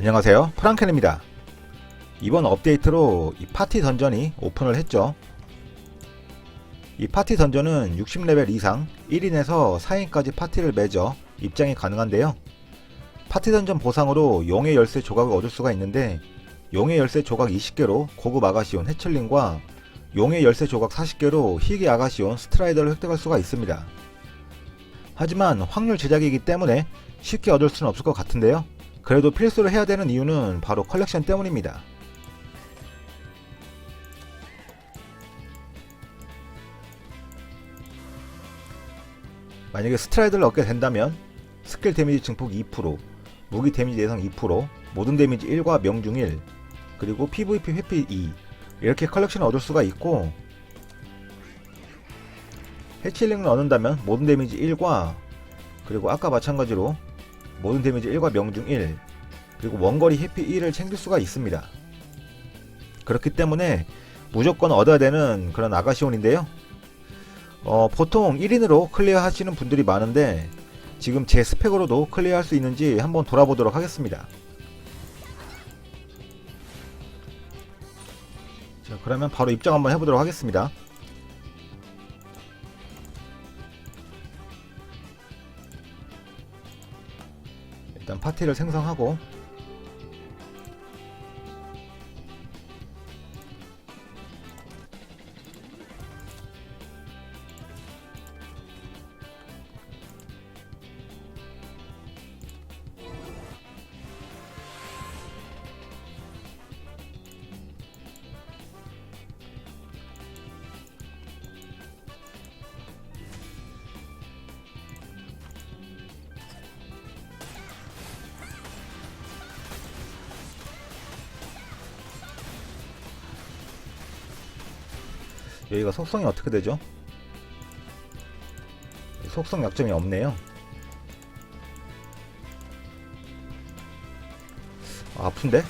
안녕하세요. 프랑켄입니다. 이번 업데이트로 이 파티 던전이 오픈을 했죠. 이 파티 던전은 60레벨 이상 1인에서 4인까지 파티를 맺어 입장이 가능한데요. 파티 던전 보상으로 용의 열쇠 조각을 얻을 수가 있는데 용의 열쇠 조각 20개로 고급 아가시온 해철링과 용의 열쇠 조각 40개로 희귀 아가시온 스트라이더를 획득할 수가 있습니다. 하지만 확률 제작이기 때문에 쉽게 얻을 수는 없을 것 같은데요 그래도 필수로 해야 되는 이유는 바로 컬렉션 때문입니다. 만약에 스트라이드를 얻게 된다면 스킬 데미지 증폭 2%, 무기 데미지 예상 2%, 모든 데미지 1과 명중 1, 그리고 PVP 회피 2 이렇게 컬렉션을 얻을 수가 있고 해치링을 얻는다면 모든 데미지 1과 그리고 아까 마찬가지로 모든 데미지 1과 명중 1 그리고 원거리 해피 1을 챙길 수가 있습니다. 그렇기 때문에 무조건 얻어야 되는 그런 아가시온인데요. 어, 보통 1인으로 클리어 하시는 분들이 많은데 지금 제 스펙으로도 클리어 할 수 있는지 한번 돌아보도록 하겠습니다. 자, 그러면 바로 입장 한번 해보도록 하겠습니다. 파티를 생성하고 여기가 속성이 어떻게 되죠? 속성 약점이 없네요. 아, 아픈데?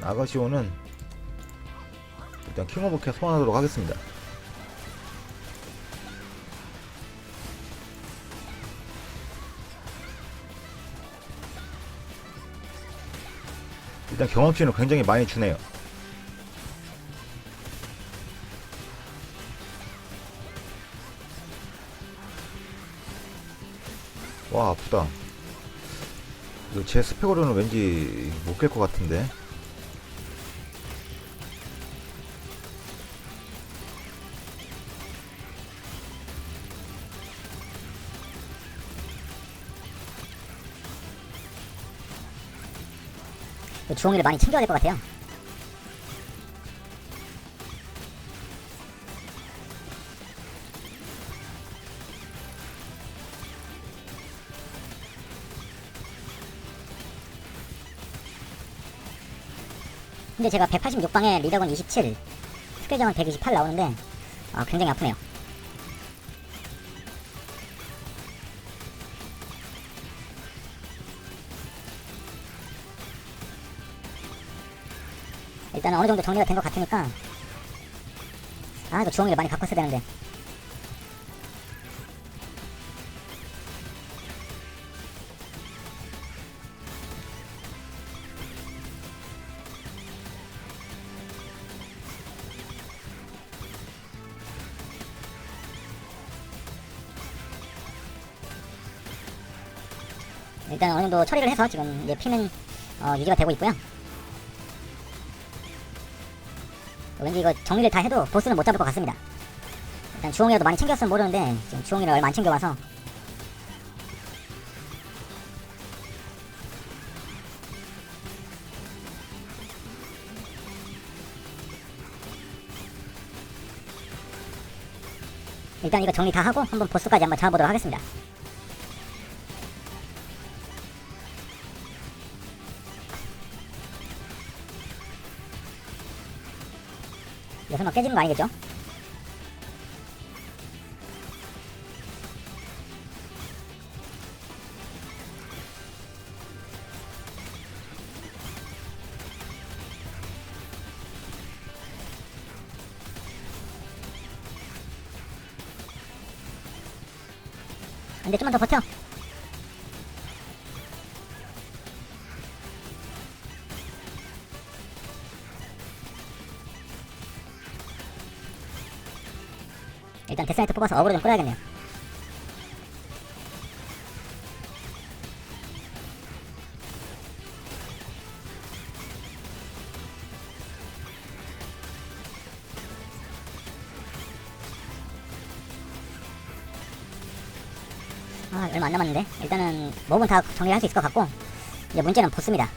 아가시오는 일단 킹 오브 캐 소환하도록 하겠습니다. 일단 경험치는 굉장히 많이 주네요. 와 아프다. 이거 제 스펙으로는 왠지 못 깰 것 같은데. 주홍이를 많이 챙겨야 될 것 같아요. 근데 제가 186방에 리더건 27, 스킬 정은 128 나오는데 아, 굉장히 아프네요. 일단은 어느 정도 정리가 된 것 같으니까. 아, 저 주홍이를 많이 바꿨어야 되는데. 일단 어느 정도 처리를 해서 지금 이제 피는 어, 유지가 되고 있고요. 왠지 이거 정리를 다 해도 보스는 못 잡을 것 같습니다. 일단 주홍이라도 많이 챙겼으면 모르는데 지금 주홍이를 얼마 안 챙겨와서 일단 이거 정리 다 하고 한번 보스까지 한번 잡아보도록 하겠습니다. 깨지는 거 아니겠죠? 근데 좀만 더 버텨. 일단 데스나이트 뽑아서 어그로 좀 끌어야겠네요. 아 얼마 안 남았는데 일단은 몹은 다 정리할 수 있을 것 같고 이제 문제는 보스입니다.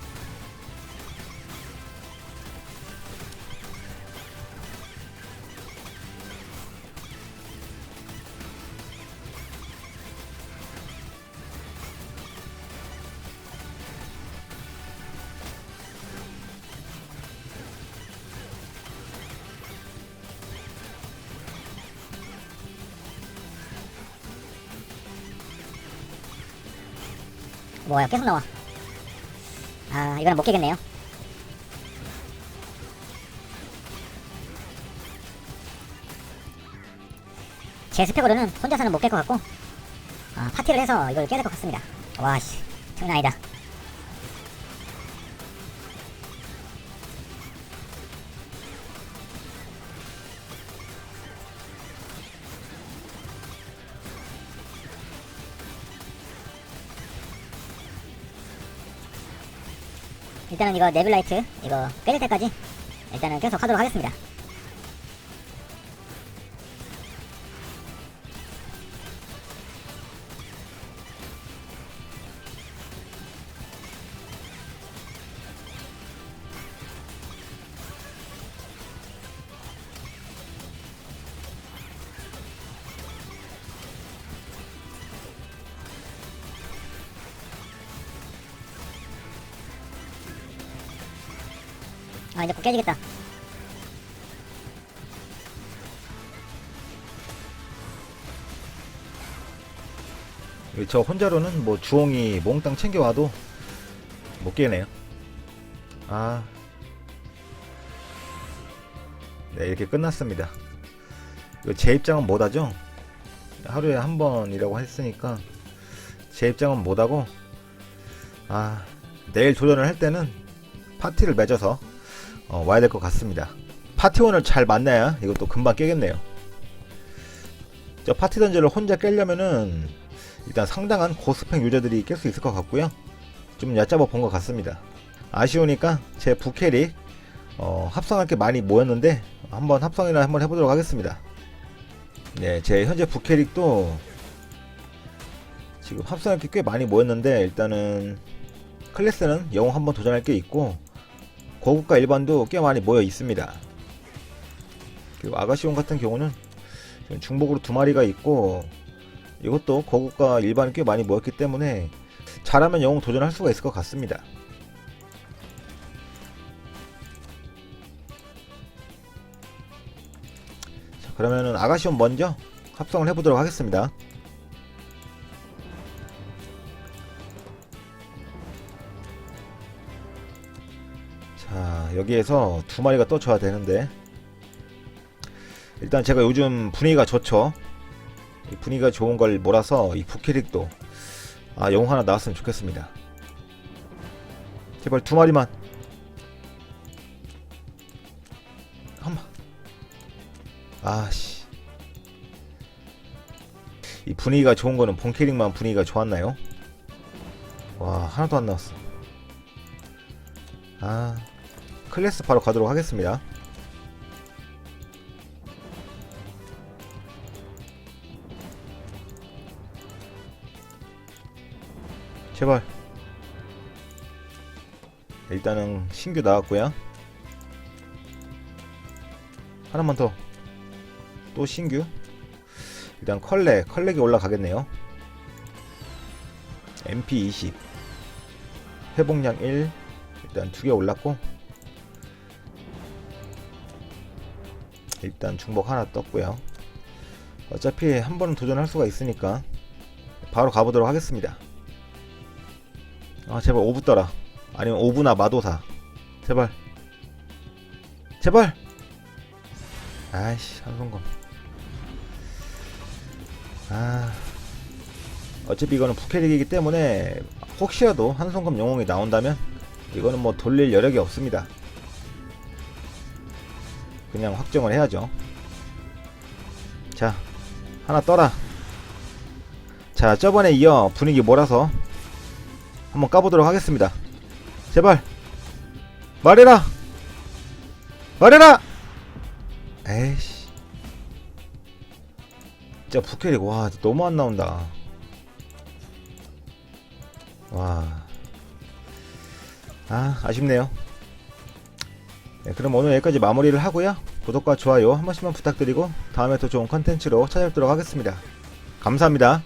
뭐야 계속 나와. 아 이거는 못 깨겠네요. 제 스펙으로는 혼자서는 못 깰 것 같고 아, 파티를 해서 이걸 깨야 될 것 같습니다. 와씨 장난 아니다. 일단은 이거 네빌라이트 이거 깨질 때까지 일단은 계속 하도록 하겠습니다. 아 이제 곧 깨지겠다. 저 혼자로는 뭐 주홍이 몽땅 챙겨와도 못 깨네요. 아. 네, 이렇게 끝났습니다. 제 입장은 못하죠? 하루에 한 번이라고 했으니까 제 입장은 못하고 아 내일 도전을 할 때는 파티를 맺어서 어, 와야 될 것 같습니다. 파티원을 잘 만나야 이것도 금방 깨겠네요. 저 파티 던전을 혼자 깨려면은 일단 상당한 고스펙 유저들이 깰 수 있을 것 같고요. 좀 얕잡아 본 것 같습니다. 아쉬우니까 제 부캐릭 어, 합성할 게 많이 모였는데 한번 합성이나 한번 해보도록 하겠습니다. 네, 제 현재 부캐릭도 지금 합성할 게 꽤 많이 모였는데 일단은 클래스는 영웅 한번 도전할 게 있고 고급과 일반도 꽤 많이 모여 있습니다. 그리고 아가시온 같은 경우는 중복으로 두 마리가 있고 이것도 고급과 일반이 꽤 많이 모였기 때문에 잘하면 영웅 도전할 수가 있을 것 같습니다. 자, 그러면은 아가시온 먼저 합성을 해보도록 하겠습니다. 여기에서 두 마리가 떠줘야 되는데 일단 제가 요즘 분위기가 좋죠. 이 분위기가 좋은 걸 몰아서 이 부캐릭도 아 영웅 하나 나왔으면 좋겠습니다. 제발 두 마리만 한번 아씨 이 분위기가 좋은 거는 본 캐릭만 분위기가 좋았나요? 와 하나도 안 나왔어. 아 클래스 바로 가도록 하겠습니다. 제발. 일단은 신규 나왔고요. 하나만 더. 또 신규. 일단 컬렉, 컬렉이 올라가겠네요. MP 20. 회복량 1. 일단 두 개 올랐고. 일단 중복 하나 떴고요. 어차피 한 번은 도전할 수가 있으니까 바로 가보도록 하겠습니다. 아 제발 오브 떠라. 아니면 오브나 마도사. 제발. 제발! 아이씨 한성검. 아. 어차피 이거는 부캐릭이기 때문에 혹시라도 한성검 영웅이 나온다면 이거는 뭐 돌릴 여력이 없습니다 그냥 확정을 해야죠 자 하나 떠라. 자, 저번에 이어 분위기 몰아서 한번 까보도록 하겠습니다. 제발 말해라. 말해라. 에이씨. 진짜 부캐릭 와 너무 안 나온다. 와. 아 아쉽네요. 네, 그럼 오늘 여기까지 마무리를 하고요. 구독과 좋아요 한 번씩만 부탁드리고 다음에 더 좋은 컨텐츠로 찾아뵙도록 하겠습니다. 감사합니다.